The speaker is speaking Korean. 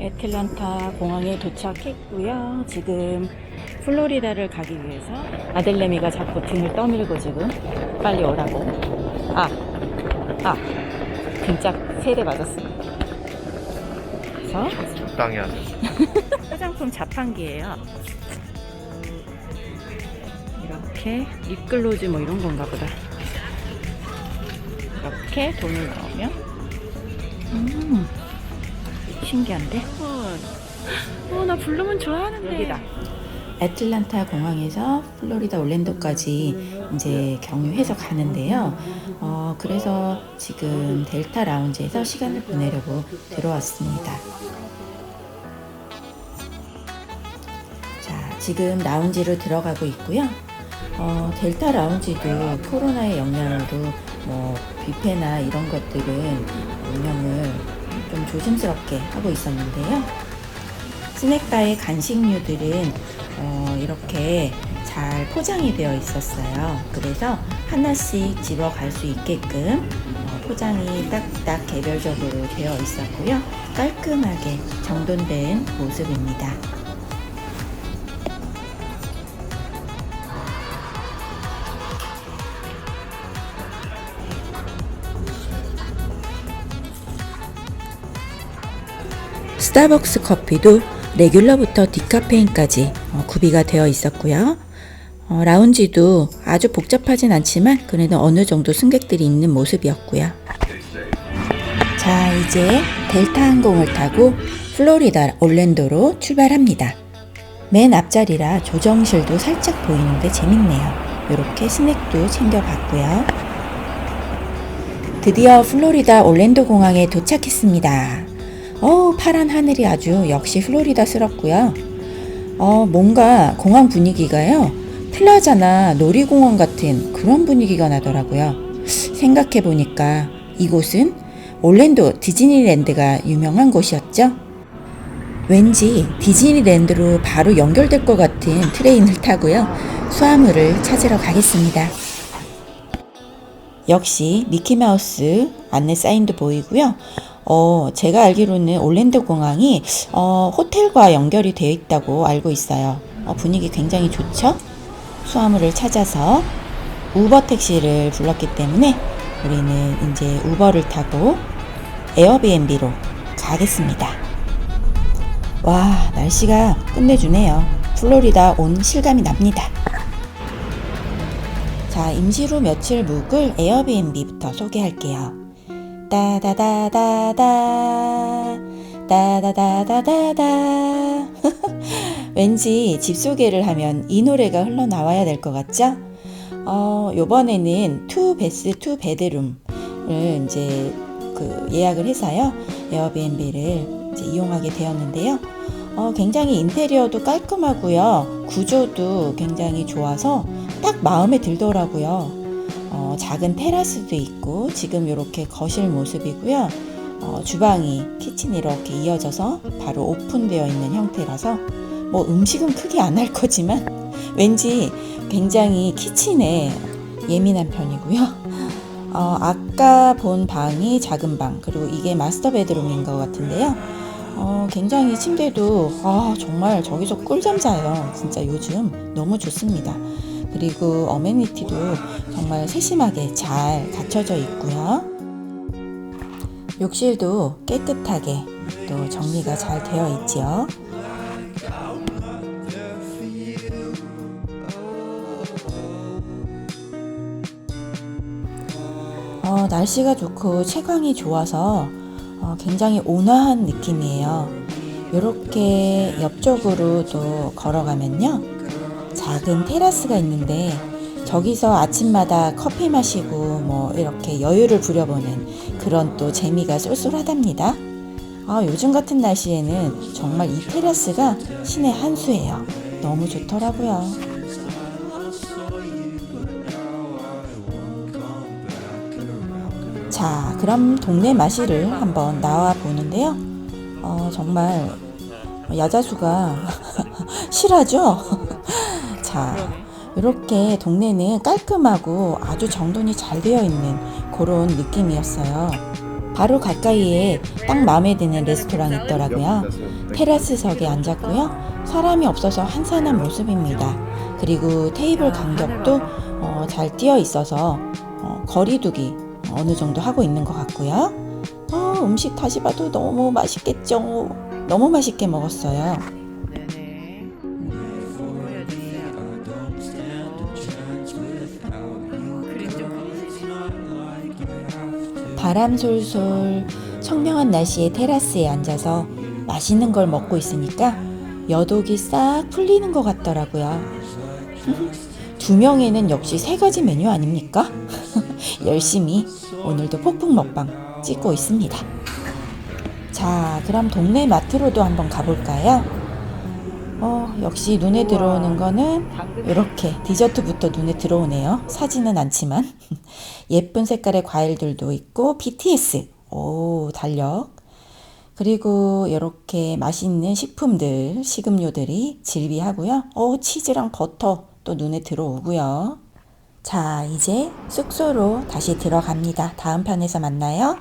애틀란타 공항에 도착했고요. 지금 플로리다를 가기 위해서 아델레미가 자꾸 등을 떠밀고 지금 빨리 오라고. 아, 아, 등짝 세대 맞았습니다. 그래서 적당히 하자. 화장품 자판기예요. 이렇게 립글로즈 뭐 이런 건가 보다. 이렇게 돈을 넣으면 음 신기한데? 어, 나 블루문 좋아하는데 여기다. 애틀란타 공항에서 플로리다 올랜도까지 이제 경유해서 가는데요. 어, 그래서 지금 델타 라운지에서 시간을 보내려고 들어왔습니다. 자, 지금 라운지로 들어가고 있고요. 어, 델타 라운지도 코로나의 영향으로 뭐 뷔페나 이런 것들은 운영을 좀 조심스럽게 하고 있었는데요. 스낵바의 간식류들은 어, 이렇게 잘 포장이 되어 있었어요. 그래서 하나씩 집어 갈 수 있게끔 어, 포장이 딱딱 개별적으로 되어 있었고요. 깔끔하게 정돈된 모습입니다. 스타벅스 커피도 레귤러부터 디카페인까지 어, 구비가 되어 있었고요. 어, 라운지도 아주 복잡하진 않지만 그래도 어느 정도 승객들이 있는 모습이었고요. 자, 이제 델타 항공을 타고 플로리다 올랜도로 출발합니다. 맨 앞자리라 조정실도 살짝 보이는데 재밌네요. 이렇게 스낵도 챙겨봤고요. 드디어 플로리다 올랜도 공항에 도착했습니다. 어, 파란 하늘이 아주 역시 플로리다스럽고요. 어, 뭔가 공항 분위기가요. 플라자나 놀이공원 같은 그런 분위기가 나더라고요. 생각해 보니까 이곳은 올랜도 디즈니랜드가 유명한 곳이었죠. 왠지 디즈니랜드로 바로 연결될 것 같은 트레인을 타고요. 수화물을 찾으러 가겠습니다. 역시 미키마우스 안내 사인도 보이고요. 어, 제가 알기로는 올랜도 공항이 어, 호텔과 연결이 되어 있다고 알고 있어요. 어, 분위기 굉장히 좋죠? 수화물을 찾아서 우버 택시를 불렀기 때문에 우리는 이제 우버를 타고 에어비앤비로 가겠습니다. 와, 날씨가 끝내주네요. 플로리다 온 실감이 납니다. 자, 임시로 며칠 묵을 에어비앤비부터 소개할게요. 따다다다다 따다다다다다 왠지 집 소개를 하면 이 노래가 흘러나와야 될 것 같죠? 어, 요번에는 투 베스 투 베드룸을 이제 그 예약을 해서요. 에어비앤비를 이제 이용하게 되었는데요. 어, 굉장히 인테리어도 깔끔하고요. 구조도 굉장히 좋아서 딱 마음에 들더라고요. 어, 작은 테라스도 있고 지금 이렇게 거실 모습이고요. 어, 주방이 키친이 이렇게 이어져서 바로 오픈되어 있는 형태라서 뭐 음식은 크게 안 할 거지만 왠지 굉장히 키친에 예민한 편이고요. 어, 아까 본 방이 작은 방 그리고 이게 마스터 베드룸인 것 같은데요. 어, 굉장히 침대도 아, 정말 저기서 꿀잠 자요. 진짜 요즘 너무 좋습니다. 그리고 어메니티도 정말 세심하게 잘 갖춰져 있고요. 욕실도 깨끗하게 또 정리가 잘 되어 있지요. 어, 날씨가 좋고 채광이 좋아서 어, 굉장히 온화한 느낌이에요. 이렇게 옆쪽으로 또 걸어가면요. 작은 테라스가 있는데 저기서 아침마다 커피 마시고 뭐 이렇게 여유를 부려보는 그런 또 재미가 쏠쏠하답니다. 아, 요즘 같은 날씨에는 정말 이 테라스가 신의 한 수예요. 너무 좋더라고요. 자, 그럼 동네 마실을 한번 나와 보는데요. 어, 정말 야자수가 실하죠? 자, 이렇게 동네는 깔끔하고 아주 정돈이 잘 되어 있는 그런 느낌이었어요. 바로 가까이에 딱 마음에 드는 레스토랑이 있더라고요. 테라스석에 앉았고요. 사람이 없어서 한산한 모습입니다. 그리고 테이블 간격도 어, 잘 띄어 있어서 어, 거리두기 어느 정도 하고 있는 것 같고요. 어, 음식 다시 봐도 너무 맛있겠죠. 너무 맛있게 먹었어요. 바람 솔솔 청명한 날씨에 테라스에 앉아서 맛있는 걸 먹고 있으니까 여독이 싹 풀리는 것 같더라고요. 두 명에는 역시 세 가지 메뉴 아닙니까? 열심히 오늘도 폭풍 먹방 찍고 있습니다. 자, 그럼 동네 마트로도 한번 가볼까요? 어, 역시 눈에 들어오는 거는 이렇게 디저트부터 눈에 들어오네요. 사지는 않지만 예쁜 색깔의 과일들도 있고 BTS 오 달력 그리고 이렇게 맛있는 식품들 식음료들이 즐비하고요. 오 치즈랑 버터 또 눈에 들어오고요. 자 이제 숙소로 다시 들어갑니다. 다음 편에서 만나요.